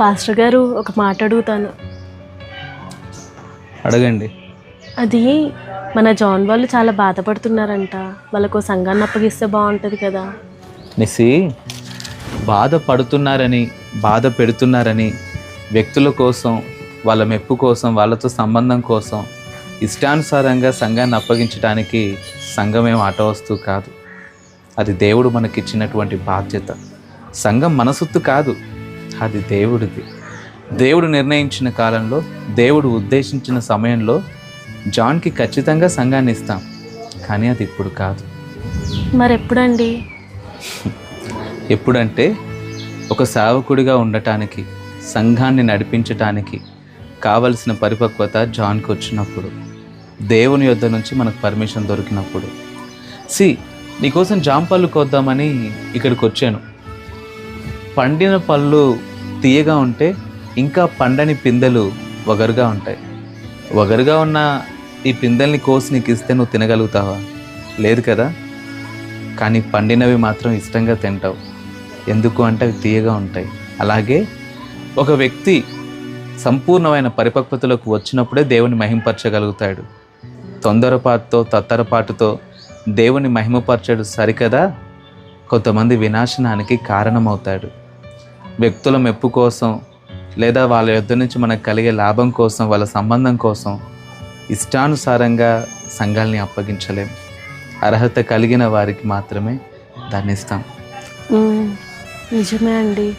Pastor గారు ఒక మాట అడుగుతాను. అడగండి. అది మన జాన్ వాళ్ళు చాలా బాధపడుతున్నారంట. వాళ్ళకు సంఘాన్ని అప్పగిస్తే బాగుంటుంది కదా. నిసి బాధపడుతున్నారని బాధ పెడుతున్నారని వ్యక్తుల కోసం వాళ్ళ మెప్పు కోసం వాళ్ళతో సంబంధం కోసం ఇష్టానుసారంగా సంఘాన్ని అప్పగించడానికి సంఘం ఏం ఆట వస్తువు కాదు. అది దేవుడు మనకిచ్చినటువంటి బాధ్యత. సంఘం మనసొత్తు కాదు. అది దేవుడిది. దేవుడు నిర్ణయించిన కాలంలో దేవుడు ఉద్దేశించిన సమయంలో జాన్కి ఖచ్చితంగా సంఘాన్ని ఇస్తాం. కానీ అది ఇప్పుడు కాదు. మరి ఎప్పుడండి ఎప్పుడంటే ఒక సేవకుడిగా ఉండటానికి సంఘాన్ని నడిపించటానికి కావలసిన పరిపక్వత జాన్కి వచ్చినప్పుడు దేవుని యొద్ద నుంచి మనకు పర్మిషన్ దొరికినప్పుడు. సి నీకోసం జామ పళ్ళు కోద్దామని ఇక్కడికి వచ్చాను పండిన పళ్ళు తీయగా ఉంటే ఇంకా పండని పిందెలు వగరుగా ఉంటాయి. వగరుగా ఉన్న ఈ పిందెల్ని కోసి నీకు ఇస్తే నువ్వు తినగలుగుతావా? లేదు కదా? కానీ పండినవి మాత్రం ఇష్టంగా తింటావు. ఎందుకు అంటే అవి తీయగా ఉంటాయి. అలాగే ఒక వ్యక్తి సంపూర్ణమైన పరిపక్వతలోకి వచ్చినప్పుడే దేవుని మహింపరచగలుగుతాడు. తొందరపాటుతో తత్తరపాటుతో దేవుని మహిమపరచడు సరికదా? కొంతమంది వినాశనానికి కారణమవుతాడు. వ్యక్తుల మెప్పు కోసం లేదా వాళ్ళ యొద్ద నుంచి మనకు కలిగే లాభం కోసం వాళ్ళ సంబంధం కోసం ఇష్టానుసారంగా సంఘాల్ని అప్పగించలేం. అర్హత కలిగిన వారికి మాత్రమే దాన్ని ఇస్తాం. నిజమే అండి.